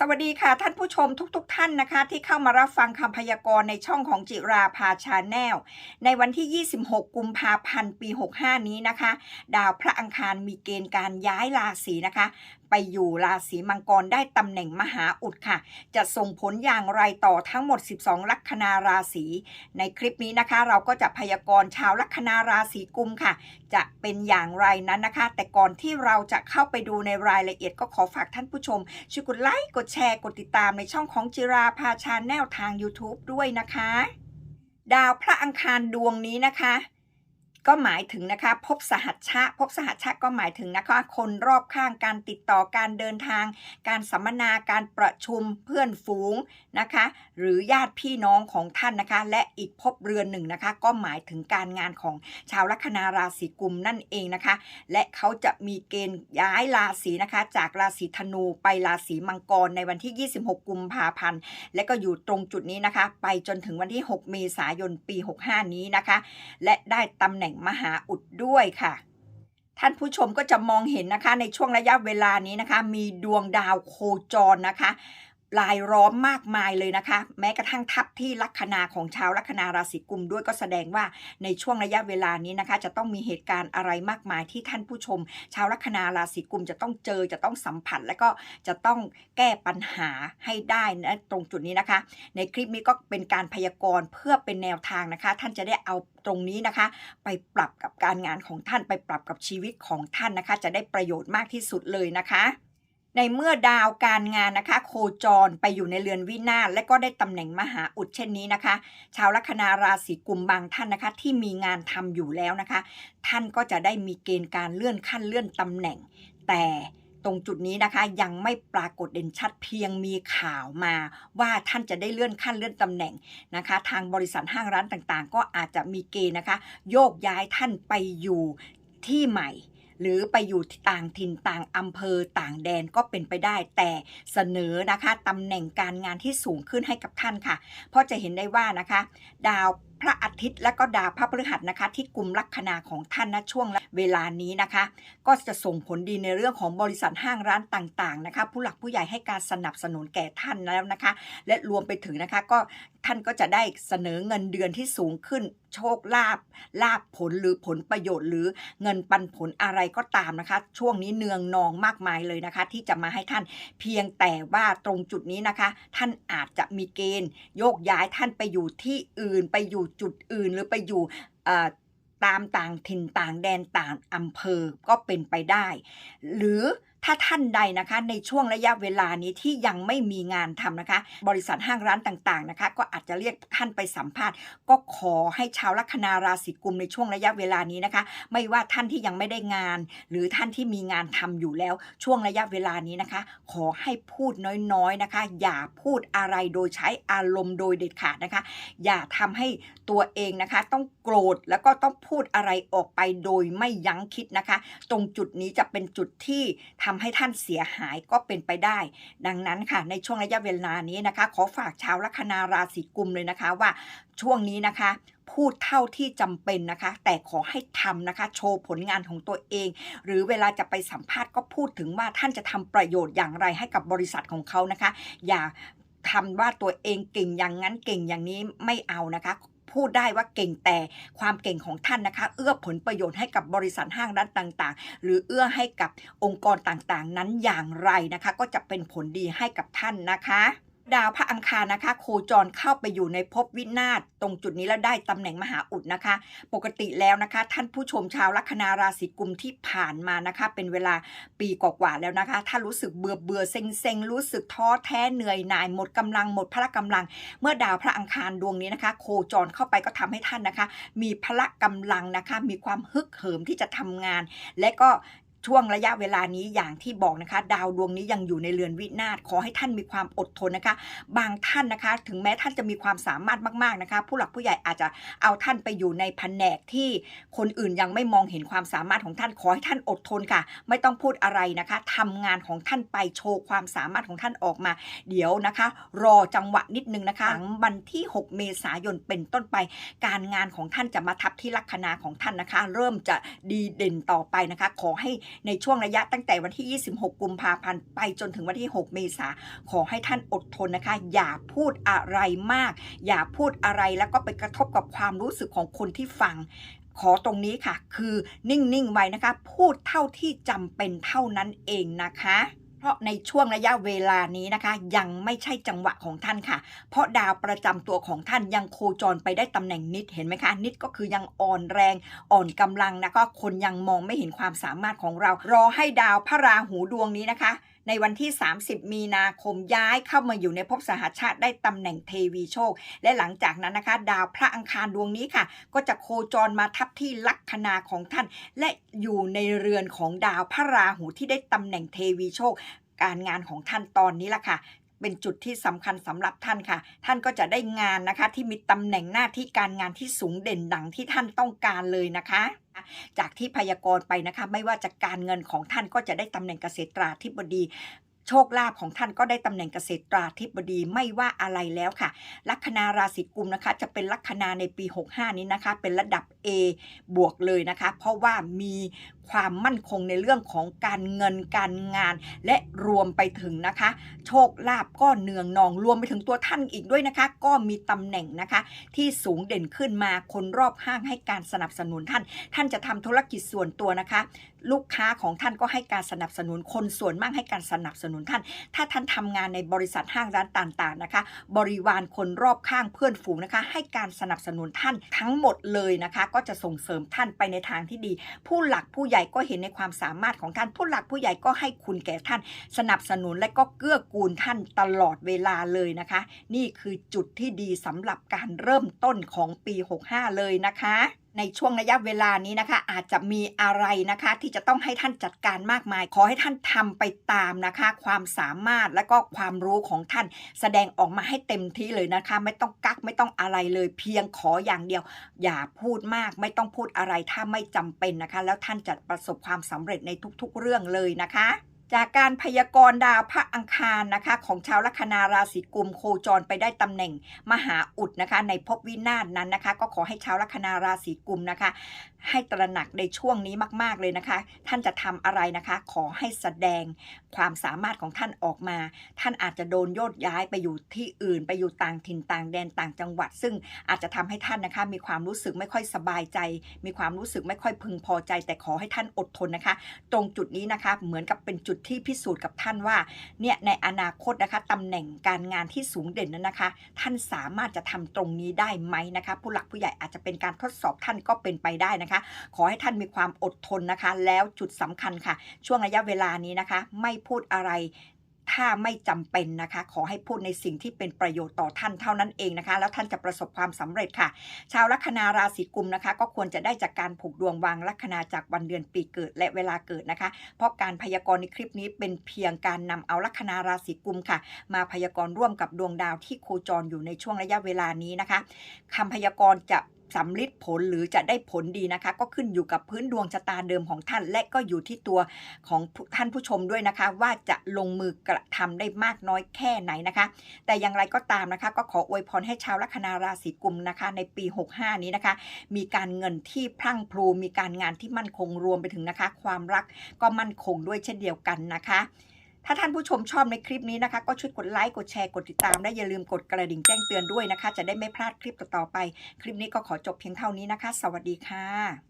สวัสดีค่ะท่านผู้ชมทุกๆทท่านนะคะ ที่เข้ามารับฟังคำพยากรณ์ในช่องของจิราภาชาแนลในวันที่ 26 กุมภาพันธ์ปี 65 นี้นะคะ ดาวพระอังคารมีเกณฑ์การย้ายราศีนะคะ ไปอยู่ราศีมังกรได้ตำแหน่งมหาอุดค่ะ จะส่งผลอย่างไรต่อทั้งหมด 12 ลัคนาราศีในคลิปนี้นะคะ เราก็จะพยากรณ์ชาวลัคนาราศีกุมค่ะจะเป็นอย่างไรนั้นนะคะ แต่ก่อนที่เราจะเข้าไปดูในรายละเอียดก็ขอฝากท่านผู้ชม ช่วยกดไลค์กดแชร์กดติดตามในช่องของจิราพาชาแนลทาง YouTube ด้วยนะคะ ดาวพระอังคารดวงนี้นะคะ ก็หมายถึงนะคะ พบสหัชชะ พบสหัชชะก็หมายถึงนะคะ คนรอบข้างการติดต่อการเดินทาง การสัมมนาการประชุมเพื่อนฝูงนะคะ หรือญาติพี่น้องของท่านนะคะ และอีกภพเรือนหนึ่งนะคะ ก็หมายถึงการงานของชาวลัคนาราศีกุมนั่นเองนะคะ และเขาจะมีเกณฑ์ย้ายราศีนะคะ จากราศีธนูไปราศีมังกรในวันที่ 26 กุมภาพันธ์ และก็อยู่ตรงจุดนี้นะคะ ไปจนถึงวันที่ 6 เมษายนปี 65 นี้นะคะ และได้ตำแหน่งมหาอุดด้วยค่ะ ท่านผู้ชมก็จะมองเห็นนะคะในช่วงระยะเวลานี้นะคะ มีดวงดาวโคจรนะคะ ลายล้อมมากมายเลยนะคะ แม้กระทั่งทับที่ลัคนาของชาวลัคนาราศีกุมด้วยก็แสดงว่าในช่วงระยะเวลานี้นะคะ จะต้องมีเหตุการณ์อะไรมากมายที่ท่านผู้ชม ชาวลัคนาราศีกุมจะต้องเจอจะต้องสัมผัส และก็จะต้องแก้ปัญหาให้ได้นะตรงจุดนี้นะคะ ในคลิปนี้ก็เป็นการพยากรณ์เพื่อเป็นแนวทางนะคะ ท่านจะได้เอาตรงนี้นะคะ ไปปรับกับการงานของท่านไปปรับกับชีวิตของท่านนะคะ จะได้ประโยชน์มากที่สุดเลยนะคะ ในเมื่อดาวการงานนะคะ โคจรไปอยู่ในเรือนวินาศและก็ได้ตำแหน่งมหาอุดเช่นนี้นะคะ ชาวลัคนาราศีกุมบางท่านนะคะ ที่มีงานทำอยู่แล้วนะคะ ท่านก็จะได้มีเกณฑ์การเลื่อนขั้นเลื่อนตำแหน่ง แต่ตรงจุดนี้นะคะยังไม่ปรากฏเด่นชัดเพียงมีข่าวมา ว่าท่านจะได้เลื่อนขั้นเลื่อนตำแหน่งนะคะ ทางบริษัทห้างร้านต่างๆ ก็อาจจะมีเกณฑ์นะคะ โยกย้ายท่านไปอยู่ที่ใหม่ หรือไปอยู่ต่างถิ่นต่างอำเภอต่างแดนก็เป็นไปได้แต่เสนอนะคะตำแหน่งการงานที่สูงขึ้นให้กับท่านค่ะ เพราะจะเห็นได้ว่านะคะ ดาว พระอาทิตย์และก็ดาวพระพฤหัสนะคะ ที่กลุ่มลัคนาของท่านณช่วงเวลานี้นะคะ ก็จะส่งผลดีในเรื่องของบริษัทห้างร้านต่างๆนะคะ ผู้หลักผู้ใหญ่ให้การสนับสนุนแก่ท่านแล้วนะคะ และรวมไปถึงนะคะก็ท่านก็จะได้เสนอเงินเดือนที่สูงขึ้น โชคลาภลาภผลหรือผลประโยชน์หรือเงินปันผลอะไรก็ตามนะคะ ช่วงนี้เนืองนองมากมายเลยนะคะ ที่จะมาให้ท่านเพียงแต่ว่าตรงจุดนี้นะคะ ท่านอาจจะมีเกณฑ์ โยกย้ายท่านไปอยู่ที่อื่นไปอยู่จุดอื่น หรือไปอยู่ตามต่างถิ่นต่างแดนต่างอำเภอก็เป็นไปได้ หรือ ถ้าท่านใดนะคะในช่วงระยะเวลานี้ที่ยังไม่มีงานทำนะคะ บริษัทห้างร้านต่างๆนะคะ ก็อาจจะเรียกท่านไปสัมภาษณ์ ก็ขอให้ชาวลัคนาราศีกุมในช่วงระยะเวลานี้นะคะ ไม่ว่าท่านที่ยังไม่ได้งาน หรือท่านที่มีงานทำอยู่แล้วช่วงระยะเวลานี้นะคะ ขอให้พูดน้อยๆนะคะ อย่าพูดอะไรโดยใช้อารมณ์โดยเด็ดขาดนะคะ อย่าทำให้ตัวเองนะคะ ต้องโกรธแล้วก็ต้องพูดอะไรออกไปโดยไม่ยั้งคิดนะคะ ตรงจุดนี้จะเป็นจุดที่ทำให้ท่านเสียหายก็เป็นไปได้ ดังนั้นค่ะ ในช่วงระยะเวลานี้นะคะ ขอฝากชาวลัคนาราศีกุมเลยนะคะว่าช่วงนี้นะคะพูดเท่าที่จำเป็นนะคะ แต่ขอให้ทำนะคะ โชว์ผลงานของตัวเอง หรือเวลาจะไปสัมภาษณ์ก็พูดถึงว่าท่านจะทำประโยชน์อย่างไรให้กับบริษัทของเขานะคะ อย่าทำว่าตัวเองเก่งอย่างนั้นเก่งอย่างนี้ไม่เอานะคะ พูดได้ว่าเก่งแต่ความเก่งของท่านนะคะ เอื้อผลประโยชน์ให้กับบริษัทห้างร้านต่างๆ หรือเอื้อให้กับองค์กรต่างๆ นั้นอย่างไรนะคะ ก็จะเป็นผลดีให้กับท่านนะคะ ดาวพระอังคารนะคะ โคจรเข้าไปอยู่ในภพวินาศตรงจุดนี้แล้วได้ตำแหน่งมหาอุดนะคะ ปกติแล้วนะคะ ท่านผู้ชมชาวลัคนาราศีกุมที่ผ่านมานะคะ เป็นเวลาปีกว่าๆแล้วนะคะ ถ้ารู้สึกเบื่อเบื่อเซ็งเซ็งรู้สึกท้อแท้เหนื่อยหน่ายหมดกำลังหมดพละกำลัง เมื่อดาวพระอังคารดวงนี้นะคะ โคจรเข้าไปก็ทำให้ท่านนะคะ มีพละกำลังนะคะ มีความฮึกเหิมที่จะทำงาน และก็ ช่วงระยะเวลานี้อย่างที่บอกนะคะ ดาวดวงนี้ยังอยู่ในเรือนวินาศขอให้ท่านมีความอดทนนะคะ บางท่านนะคะ ถึงแม้ท่านจะมีความสามารถมากๆนะคะ ผู้หลักผู้ใหญ่อาจจะเอาท่านไปอยู่ในแผนกที่คนอื่นยังไม่มองเห็นความสามารถของท่านขอให้ท่านอดทนค่ะ ไม่ต้องพูดอะไรนะคะทำงานของท่านไปโชว์ความสามารถของท่านออกมา เดี๋ยวนะคะ รอจังหวะนิดนึงนะคะหลังวันที่ 6 เมษายนเป็นต้นไป การงานของท่านจะมาทับที่ลัคนาของท่านนะคะ เริ่มจะดีเด่นต่อไปนะคะ ขอให้ในช่วงระยะตั้งแต่วันที่ 26 กุมภาพันธ์ไปจนถึงวันที่ 6 เมษาขอให้ท่านอดทนนะคะ อย่าพูดอะไรมาก อย่าพูดอะไรแล้วก็ไปกระทบกับความรู้สึกของคนที่ฟังขอตรงนี้ค่ะ คือนิ่ง ๆ ไว้นะคะ พูดเท่าที่จำเป็นเท่านั้นเองนะคะ ราะในช่วงระยะเวลานี้นะคะ ยังไม่ใช่จังหวะของท่านค่ะ เพราะดาวประจำตัวของท่านยังโคจรไปได้ตำแหน่งนิดเห็นไหมคะ นิดก็คือยังอ่อนแรงอ่อนกำลังนะก็คนยังมองไม่เห็นความสามารถของเรา รอให้ดาวพระราหูดวงนี้นะคะ ในวันที่ 30 มีนาคมย้ายเข้ามาอยู่ในภพสหชาติได้ตำแหน่งเทวีโชค และหลังจากนั้นนะคะ ดาวพระอังคารดวงนี้ค่ะ ก็จะโคจรมาทับที่ลัคนาของท่าน และอยู่ในเรือนของดาวพระราหูที่ได้ตำแหน่งเทวีโชคการงานของท่านตอนนี้ล่ะค่ะ เป็นจุดที่สำคัญสำหรับท่านค่ะ ท่านก็จะได้งานนะคะ ที่มีตำแหน่งหน้าที่การงานที่สูงเด่นดังที่ท่านต้องการเลยนะคะจากที่พยากรณ์ไปนะคะ ไม่ว่าจะการเงินของท่านก็จะได้ตำแหน่งเกษตราธิบดี โชคลาภของท่านก็ได้ตำแหน่งเกษตราธิบดีไม่ว่าอะไรแล้วค่ะ ลัคนาราศีกุมนะคะ จะเป็นลัคนาในปี 65 นี้นะคะ เป็นระดับ A บวกเลยนะคะ เพราะว่ามีความมั่นคงในเรื่องของการเงินการงาน และรวมไปถึงนะคะ โชคลาภก็เนืองนองรวมไปถึงตัวท่านอีกด้วยนะคะ ก็มีตำแหน่งนะคะ ที่สูงเด่นขึ้นมาคนรอบข้างให้การสนับสนุนท่าน ท่านจะทำธุรกิจส่วนตัวนะคะ ลูกค้าของท่านก็ให้การสนับสนุนคนส่วนมากให้การสนับสนุนท่าน ถ้าท่านทำงานในบริษัทห้างร้านต่างๆนะคะ บริวารคนรอบข้างเพื่อนฝูงนะคะ ให้การสนับสนุนท่านทั้งหมดเลยนะคะ ก็จะส่งเสริมท่านไปในทางที่ดี ผู้หลักผู้ใหญ่ก็เห็นในความสามารถของท่าน ผู้หลักผู้ใหญ่ก็ให้คุณแก่ท่าน สนับสนุนและก็เกื้อกูลท่านตลอดเวลาเลยนะคะ นี่คือจุดที่ดีสำหรับการเริ่มต้นของปี 65 เลยนะคะ ในช่วงระยะเวลานี้นะคะ อาจจะมีอะไรนะคะ ที่จะต้องให้ท่านจัดการมากมาย ขอให้ท่านทำไปตามนะคะ ความสามารถและก็ความรู้ของท่าน แสดงออกมาให้เต็มที่เลยนะคะ ไม่ต้องกักไม่ต้องอะไรเลยเพียงขออย่างเดียว อย่าพูดมาก ไม่ต้องพูดอะไรถ้าไม่จำเป็นนะคะ แล้วท่านจะประสบความสำเร็จในทุกๆเรื่องเลยนะคะ จากการพยากรณ์ดาวพระอังคารนะคะ ของชาวลัคนาราศีกุมโคจรไปได้ตำแหน่งมหาอุดนะคะ ในภพวินาศนั้นนะคะ ก็ขอให้ชาวลัคนาราศีกุมนะคะ ให้ตระหนักในช่วงนี้มาก ๆเลยนะคะ ท่านจะทำอะไรนะคะ ขอให้แสดงความสามารถของท่านออกมา ท่านอาจจะโดนโยกย้ายไปอยู่ที่อื่น ไปอยู่ต่างถิ่นต่างแดนต่างจังหวัด ซึ่งอาจจะทำให้ท่านนะคะ มีความรู้สึกไม่ค่อยสบายใจ มีความรู้สึกไม่ค่อยพึงพอใจ แต่ขอให้ท่านอดทนนะคะ ตรงจุดนี้นะคะเหมือนกับเป็นจุดที่พิสูจน์กับท่านว่าเนี่ยในอนาคตนะคะตำแหน่งการงานที่สูงเด่นนั้นนะคะ ท่านสามารถจะทำตรงนี้ได้ไหมนะคะ ผู้หลักผู้ใหญ่อาจจะเป็นการทดสอบท่านก็เป็นไปได้นะคะ ขอให้ท่านมีความอดทนนะคะ แล้วจุดสำคัญค่ะ ช่วงระยะเวลานี้นะคะ ไม่พูดอะไร ถ้าไม่จำเป็นนะคะ ขอให้พูดในสิ่งที่เป็นประโยชน์ต่อท่านเท่านั้นเองนะคะ แล้วท่านจะประสบความสำเร็จค่ะ ชาวลัคนาราศีกุมนะคะ ก็ควรจะได้จากการผูกดวงวางลัคนาจากวันเดือนปีเกิดและเวลาเกิดนะคะ เพราะการพยากรณ์ในคลิปนี้เป็นเพียงการนำเอาลัคนาราศีกุมค่ะ มาพยากรณ์ร่วมกับดวงดาวที่โคจรอยู่ในช่วงระยะเวลานี้นะคะคำพยากรณ์จะ สำลิดผลหรือจะได้ผลดีนะคะ ก็ขึ้นอยู่กับพื้นดวงชะตาเดิมของท่าน และก็อยู่ที่ตัวของท่านผู้ชมด้วยนะคะ ว่าจะลงมือกระทำได้มากน้อยแค่ไหนนะคะ แต่อย่างไรก็ตามนะคะ ก็ขออวยพรให้ชาวลัคนาราศีกุมนะคะ ในปี 65 นี้นะคะ มีการเงินที่พรั่งพรูมีการงานที่มั่นคงรวมไปถึงนะคะ ความรักก็มั่นคงด้วยเช่นเดียวกันนะคะ ถ้าท่านผู้ชมชอบในคลิปนี้นะคะ ก็ช่วยกดไลค์กดแชร์กดติดตามและอย่าลืมกดกระดิ่งแจ้งเตือนด้วยนะคะ จะได้ไม่พลาดคลิปต่อๆไป คลิปนี้ก็ขอจบเพียงเท่านี้นะคะ สวัสดีค่ะ